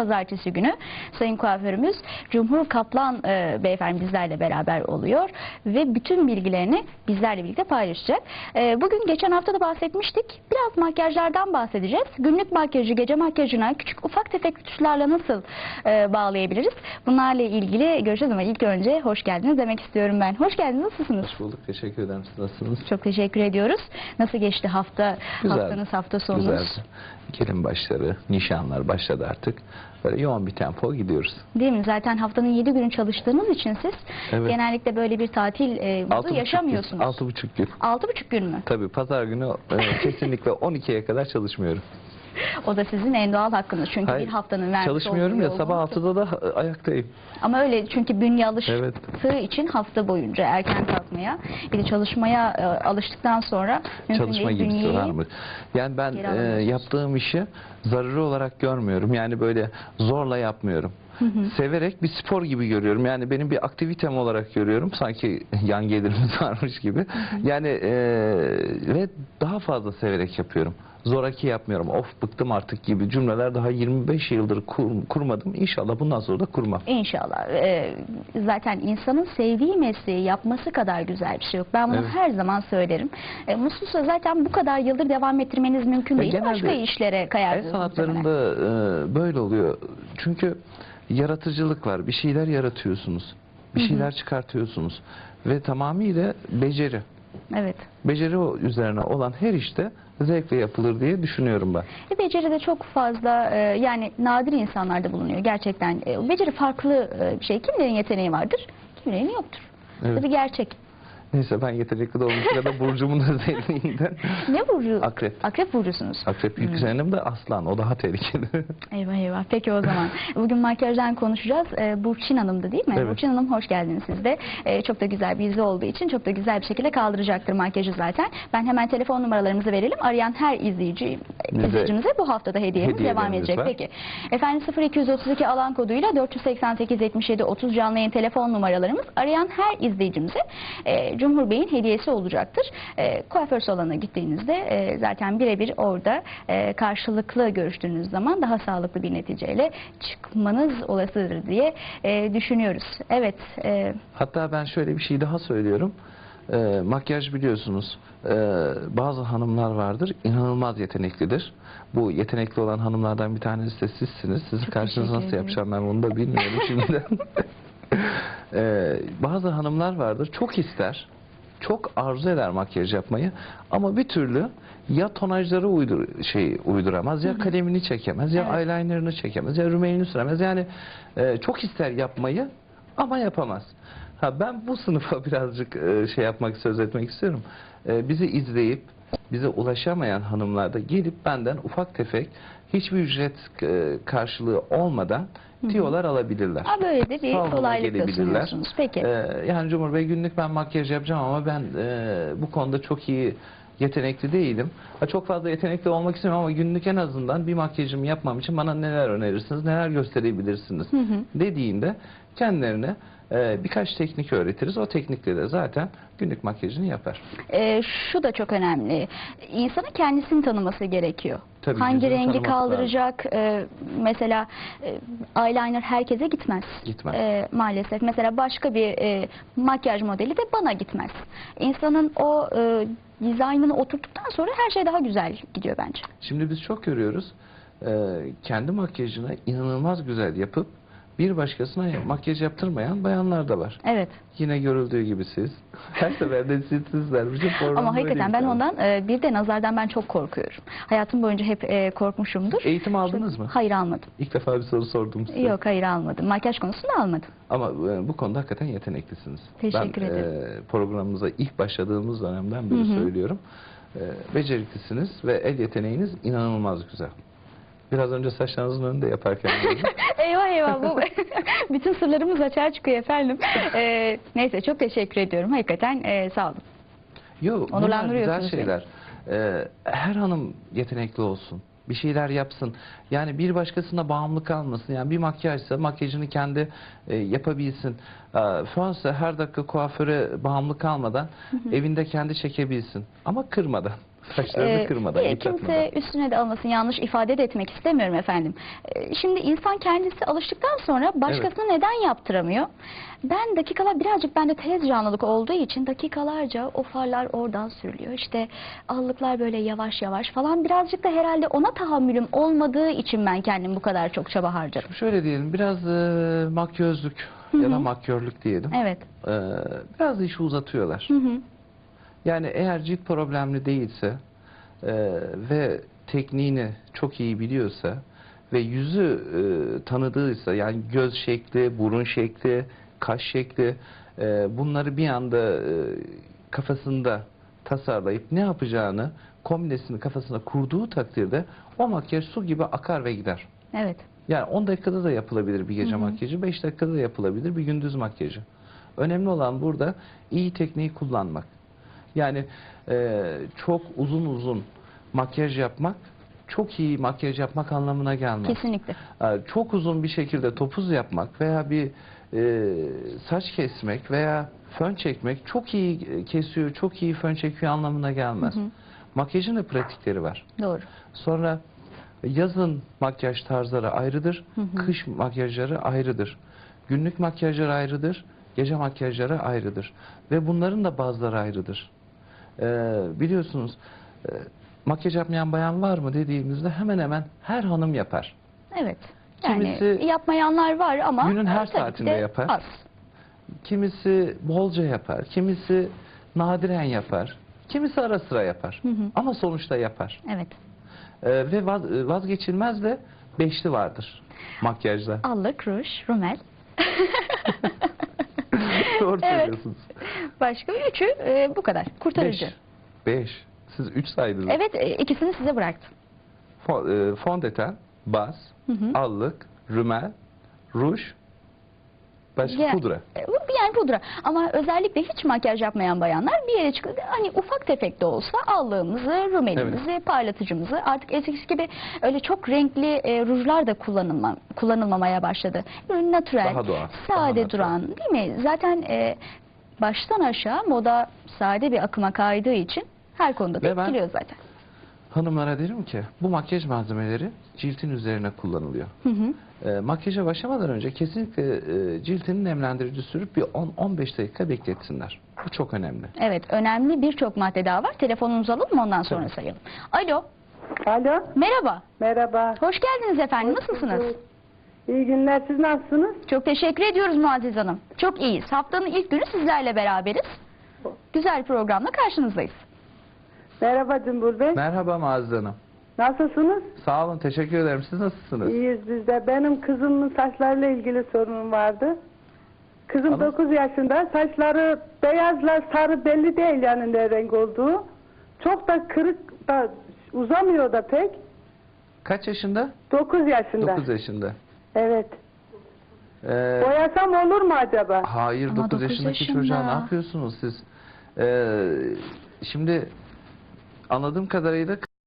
pazartesi günü Sayın Kuaförümüz Cumhur Kaplan e, beyefendi bizlerle beraber oluyor ve bütün bilgilerini bizlerle birlikte paylaşacak. E, bugün geçen hafta da bahsetmiştik. Biraz makyajlardan bahsedeceğiz. Günlük makyajı, gece makyajına küçük ufak tefek rütuşlarla nasıl e, bağlayabiliriz? Bunlarla ilgili göreceğiz ama ilk önce hoş geldiniz demek istiyorum ben. Hoş geldiniz. Nasılsınız? Hoş bulduk. Teşekkür ederim. Siz nasılsınız? Çok teşekkür ediyoruz. Nasıl geçti hafta, Güzeldi. haftanız, hafta sonunuz? Güzeldi. Gelin başları, nişanlar başladı artık. Böyle yoğun bir tempo gidiyoruz. Değil mi? Zaten haftanın 7 günü çalıştığınız için siz Evet. genellikle böyle bir tatil e, modu gün- yaşamıyorsunuz. Altı buçuk gün. Altı buçuk gün mü? Tabii pazar günü e, kesinlikle 12'ye kadar çalışmıyorum. O da sizin en doğal hakkınız. Çünkü Hayır, bir haftanın vermiş Çalışmıyorum ya sabah yorgunluk- 6'da da ayaktayım. Ama öyle çünkü bünye alıştığı Evet. için hafta boyunca erken kalkmaya bir de çalışmaya e, alıştıktan sonra Çalışma gibisi bünyeyi- var mı? Yani ben e, yaptığım işi zaruri olarak görmüyorum. Yani böyle zorla yapmıyorum. Severek bir spor gibi görüyorum. Yani benim bir aktivitem olarak görüyorum. Sanki yan gelirimiz varmış gibi. Yani e, ve daha fazla severek yapıyorum. Zoraki yapmıyorum. Of bıktım artık gibi cümleler daha 25 yıldır kur- kurmadım. İnşallah bundan sonra da kurmam. İnşallah. Ee, zaten insanın sevdiği mesleği yapması kadar güzel bir şey yok. Ben bunu Evet. her zaman söylerim. E, mutsuzsa zaten bu kadar yıldır devam ettirmeniz mümkün Ya değil. genelde Başka işlere El kayarsınız. muhtemelen. sanatlarında e, böyle oluyor. Çünkü yaratıcılık var. Bir şeyler yaratıyorsunuz. Bir şeyler çıkartıyorsunuz. Ve tamamıyla beceri. Evet. Beceri üzerine olan her işte zevkle yapılır diye düşünüyorum ben. E, beceri de çok fazla e, yani nadir insanlarda bulunuyor gerçekten. E, beceri farklı e, bir şey. Kimilerin yeteneği vardır, kimilerinin yoktur. Evet. Tabii gerçek. Neyse ben yetenekli doğmuşum ya da burcumun özelliğinden. Ne burcu? Akrep. Akrep burcusunuz. Akrep yükselenim de aslan. O daha tehlikeli. Eyvah eyvah. Peki o zaman. Bugün makyajdan konuşacağız. Ee, Burçin Hanım'dı değil mi? Evet. Burçin Hanım hoş geldiniz siz de. Ee, çok da güzel bir yüzü olduğu için çok da güzel bir şekilde kaldıracaktır makyajı zaten. Ben hemen telefon numaralarımızı verelim. Arayan her izleyici, izleyicimize bu haftada hediyemiz hediyelerimiz devam edecek. var. Peki. Efendim 0232 alan koduyla 488 77 30 canlı yayın telefon numaralarımız. Arayan her izleyicimize e, Cumhur Bey'in hediyesi olacaktır. E, kuaför salonuna gittiğinizde e, zaten birebir orada e, karşılıklı görüştüğünüz zaman daha sağlıklı bir neticeyle çıkmanız olasıdır diye e, düşünüyoruz. Evet. e, Hatta ben şöyle bir şey daha söylüyorum. Ee, makyaj biliyorsunuz ee, bazı hanımlar vardır inanılmaz yeteneklidir. Bu yetenekli olan hanımlardan bir tanesi de sizsiniz. Sizi Çok karşınıza nasıl yapacağım ben onu da bilmiyorum şimdiden. Ee, bazı hanımlar vardır çok ister, çok arzu eder makyaj yapmayı ama bir türlü ya tonajları uydur şey uyduramaz ya kalemini çekemez ya Evet. eyelinerını çekemez ya rümenini süremez. Yani e, çok ister yapmayı ama yapamaz. Ha ben bu sınıfa birazcık e, şey yapmak söz etmek istiyorum. E, bizi izleyip bize ulaşamayan hanımlar da gelip benden ufak tefek hiçbir ücret e, karşılığı olmadan tiyolar alabilirler. ha, böyle de bir Salonuma kolaylık sunuyorsunuz. Peki. Ee, yani Cumhur Bey günlük ben makyaj yapacağım ama ben e, bu konuda çok iyi yetenekli değilim. Ha, çok fazla yetenekli olmak istemiyorum ama günlük en azından bir makyajımı yapmam için bana neler önerirsiniz, neler gösterebilirsiniz dediğinde kendilerine e, birkaç teknik öğretiriz. O teknikle de zaten günlük makyajını yapar. E, şu da çok önemli. İnsanın kendisini tanıması gerekiyor. Tabii, Hangi rengi kaldıracak? e, mesela e, eyeliner herkese gitmez. Gitmez. E, maalesef. Mesela başka bir e, makyaj modeli de bana gitmez. İnsanın o e, dizaynını oturttuktan sonra her şey daha güzel gidiyor bence. Şimdi biz çok görüyoruz. e, kendi makyajını inanılmaz güzel yapıp bir başkasına makyaj yaptırmayan bayanlar da var. Evet. Yine görüldüğü gibi siz. Her seferinde siz sizler. Ama hakikaten ben ondan e, bir de nazardan ben çok korkuyorum. Hayatım boyunca hep e, korkmuşumdur. Eğitim aldınız mı? Hayır almadım. İlk defa bir soru sordum size. Yok hayır almadım. Makyaj konusunda almadım. Ama e, bu konuda hakikaten yeteneklisiniz. Teşekkür ben, ederim. e, programımıza ilk başladığımız dönemden beri Hı hı. söylüyorum. E, beceriklisiniz ve el yeteneğiniz inanılmaz güzel. Biraz önce saçlarınızın önünde yaparken eyvah eyvah bu bütün sırlarımız açığa çıkıyor efendim. Ee, neyse çok teşekkür ediyorum. Hakikaten e, sağ olun. Yok bunlar güzel şeyler. Ee, her hanım yetenekli olsun. Bir şeyler yapsın. Yani bir başkasına bağımlı kalmasın. Yani bir makyajsa makyajını kendi e, yapabilsin. Ee, fönse her dakika kuaföre bağımlı kalmadan evinde kendi çekebilsin. Ama kırmadan. Saçlarını Ee, kırmadan, e, kimse üstüne de almasın yanlış ifade de etmek istemiyorum efendim. Ee, Şimdi insan kendisi alıştıktan sonra başkasına neden yaptıramıyor? Ben dakikalar birazcık bende tez canlılık olduğu için dakikalarca o farlar oradan sürülüyor. İşte allıklar böyle yavaş yavaş falan birazcık da herhalde ona tahammülüm olmadığı için ben kendim bu kadar çok çaba harcarım. Şöyle diyelim biraz e, makyözlük ya da makyörlük diyelim. Evet. E, biraz da işi uzatıyorlar. Hı hı. Yani eğer cilt problemli değilse e, ve tekniğini çok iyi biliyorsa ve yüzü e, tanıdığıysa yani göz şekli, burun şekli, kaş şekli e, bunları bir anda e, kafasında tasarlayıp ne yapacağını kombinesini kafasına kurduğu takdirde o makyaj su gibi akar ve gider. Evet. Yani 10 dakikada da yapılabilir bir gece makyajı, 5 dakikada da yapılabilir bir gündüz makyajı. Önemli olan burada iyi tekniği kullanmak. Yani e, çok uzun uzun makyaj yapmak, çok iyi makyaj yapmak anlamına gelmez. Kesinlikle. E, Çok uzun bir şekilde topuz yapmak veya bir e, saç kesmek veya fön çekmek çok iyi kesiyor, çok iyi fön çekiyor anlamına gelmez. Makyajın da pratikleri var. Doğru. Sonra yazın makyaj tarzları ayrıdır, kış makyajları ayrıdır. Günlük makyajlar ayrıdır, gece makyajları ayrıdır. Ve bunların da bazıları ayrıdır. Ee, biliyorsunuz e, makyaj yapmayan bayan var mı dediğimizde hemen hemen her hanım yapar. Evet. Yani Kimisi yapmayanlar var ama günün her tabii saatinde de yapar. Az. Kimisi bolca yapar, kimisi nadiren yapar, kimisi ara sıra yapar. Ama sonuçta yapar. Evet. Ee, ve vaz- vazgeçilmez de beşli vardır makyajda. Allık, ruj, rumel. Doğru Evet. söylüyorsunuz. Başka üçü e, bu kadar. Kurtarıcı. Beş. Beş. Siz üç saydınız. Evet e, ikisini size bıraktım. Fo- e, fondöten, baz, allık, rümel, ruj, başka Ya- pudra. E, yani pudra. Ama özellikle hiç makyaj yapmayan bayanlar bir yere çıkıp hani ufak tefek de olsa allığımızı, rumelimizi, parlatıcımızı artık eskisi gibi öyle çok renkli e, rujlar da kullanılma, kullanılmamaya başladı. Böyle natürel, sade daha duran değil mi? Zaten e, baştan aşağı moda sade bir akıma kaydığı için her konuda da Ve ben- etkiliyor zaten. Hanımlara derim ki bu makyaj malzemeleri ciltin üzerine kullanılıyor. Hı hı. E, makyaja başlamadan önce kesinlikle e, ciltini nemlendirici sürüp bir 10-15 dakika bekletsinler. Bu çok önemli. Evet önemli birçok madde daha var. Telefonumuzu alalım mı ondan sonra Tabii. sayalım. Alo Alo, merhaba. merhaba. Hoş geldiniz efendim. Nasılsınız? İyi günler, siz nasılsınız? Çok teşekkür ediyoruz Muazzez Hanım. Çok iyiyiz. Haftanın ilk günü sizlerle beraberiz. Güzel programla karşınızdayız. Merhaba Cumhur Bey, Merhaba Mazda Hanım. Nasılsınız? Sağ olun, teşekkür ederim. Siz nasılsınız? İyiyiz biz de. Benim kızımın saçlarıyla ilgili sorunum vardı. Kızım Ama- 9 yaşında, saçları beyazla sarı belli değil yani ne renk olduğu. Çok da kırık da uzamıyor da pek. Kaç yaşında? 9 yaşında. 9 yaşında. Evet. Ee, Boyasam olur mu acaba? hayır, Ama 9 dokuz yaşındaki yaşında. çocuğa ne yapıyorsunuz siz? Ee, şimdi anladığım kadarıyla